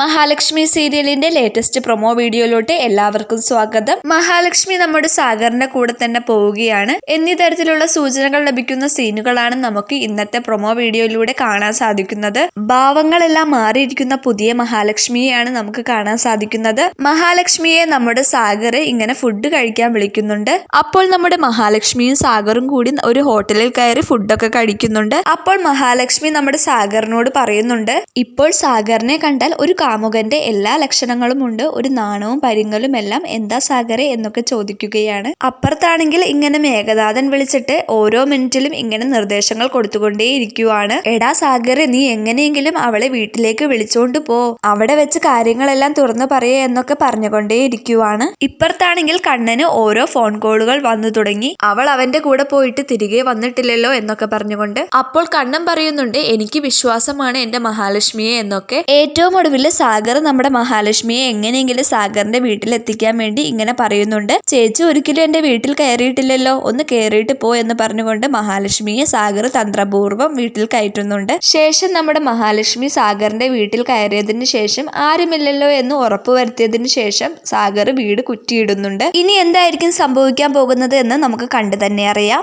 മഹാലക്ഷ്മി സീരിയലിന്റെ latest promo വീഡിയോയിലോട്ട് എല്ലാവർക്കും സ്വാഗതം. മഹാലക്ഷ്മി നമ്മുടെ സാഗറിന്റെ കൂടെ തന്നെ പോവുകയാണ്. എന്നീ തരത്തിലുള്ള സൂചനകൾ ലഭിക്കുന്ന സീനുകളാണ് നമുക്ക് ഇന്നത്തെ പ്രൊമോ വീഡിയോയിലൂടെ കാണാൻ സാധിക്കുന്നത്. ഭാവങ്ങളെല്ലാം മാറിയിരിക്കുന്ന പുതിയ മഹാലക്ഷ്മിയെയാണ് നമുക്ക് കാണാൻ സാധിക്കുന്നത്. മഹാലക്ഷ്മിയെ നമ്മുടെ സാഗർ ഇങ്ങനെ ഫുഡ് കഴിക്കാൻ വിളിക്കുന്നുണ്ട്. അപ്പോൾ നമ്മുടെ മഹാലക്ഷ്മിയും സാഗറും കൂടി ഒരു ഹോട്ടലിൽ കയറി ഫുഡൊക്കെ കഴിക്കുന്നുണ്ട്. അപ്പോൾ മഹാലക്ഷ്മി നമ്മുടെ സാഗറിനോട് പറയുന്നുണ്ട് ഇപ്പോൾ സാഗറിനെ കണ്ടാൽ ഒരു കാമുകന്റെ എല്ലാ ലക്ഷണങ്ങളും ഉണ്ട്. ഒരു നാണവും പരിങ്ങലും എല്ലാം എന്താ സാഗറെ എന്നൊക്കെ ചോദിക്കുകയാണ്. അപ്പുറത്താണെങ്കിൽ ഇങ്ങനെ മേഘനാഥൻ വിളിച്ചിട്ട് ഓരോ മിനിറ്റിലും ഇങ്ങനെ നിർദ്ദേശങ്ങൾ കൊടുത്തുകൊണ്ടേയിരിക്കുവാണ്. എടാ സാഗറെ നീ എങ്ങനെയെങ്കിലും അവളെ വീട്ടിലേക്ക് വിളിച്ചോണ്ട് പോ. അവിടെ വെച്ച് കാര്യങ്ങളെല്ലാം തുറന്നു പറയേ എന്നൊക്കെ പറഞ്ഞുകൊണ്ടേയിരിക്കുവാണ്. ഇപ്പുറത്താണെങ്കിൽ കണ്ണന് ഓരോ ഫോൺ കോളുകൾ വന്നു തുടങ്ങി. അവൾ അവന്റെ കൂടെ പോയിട്ട് തിരികെ വന്നിട്ടില്ലല്ലോ എന്നൊക്കെ പറഞ്ഞുകൊണ്ട്. അപ്പോൾ കണ്ണൻ പറയുന്നുണ്ട് എനിക്ക് വിശ്വാസമാണ് എന്റെ മഹാലക്ഷ്മിയെ എന്നൊക്കെ. ഏറ്റവും ഒടുവിൽ സാഗർ നമ്മുടെ മഹാലക്ഷ്മിയെ എങ്ങനെയെങ്കിലും സാഗറിന്റെ വീട്ടിൽ എത്തിക്കാൻ വേണ്ടി ഇങ്ങനെ പറയുന്നുണ്ട്. ചേച്ചി ഒരിക്കലും എന്റെ വീട്ടിൽ കയറിയിട്ടില്ലല്ലോ. ഒന്ന് കയറിയിട്ട് പോ എന്ന് പറഞ്ഞുകൊണ്ട് മഹാലക്ഷ്മിയെ സാഗർ തന്ത്രപൂർവം വീട്ടിൽ കയറ്റുന്നുണ്ട്. ശേഷം നമ്മുടെ മഹാലക്ഷ്മി സാഗറിന്റെ വീട്ടിൽ കയറിയതിന് ശേഷം ആരുമില്ലല്ലോ എന്ന് ഉറപ്പുവരുത്തിയതിനു ശേഷം സാഗർ വീട് കുറ്റിയിടുന്നുണ്ട്. ഇനി എന്തായിരിക്കും സംഭവിക്കാൻ പോകുന്നത് എന്ന് നമുക്ക് കണ്ടു തന്നെ അറിയാം.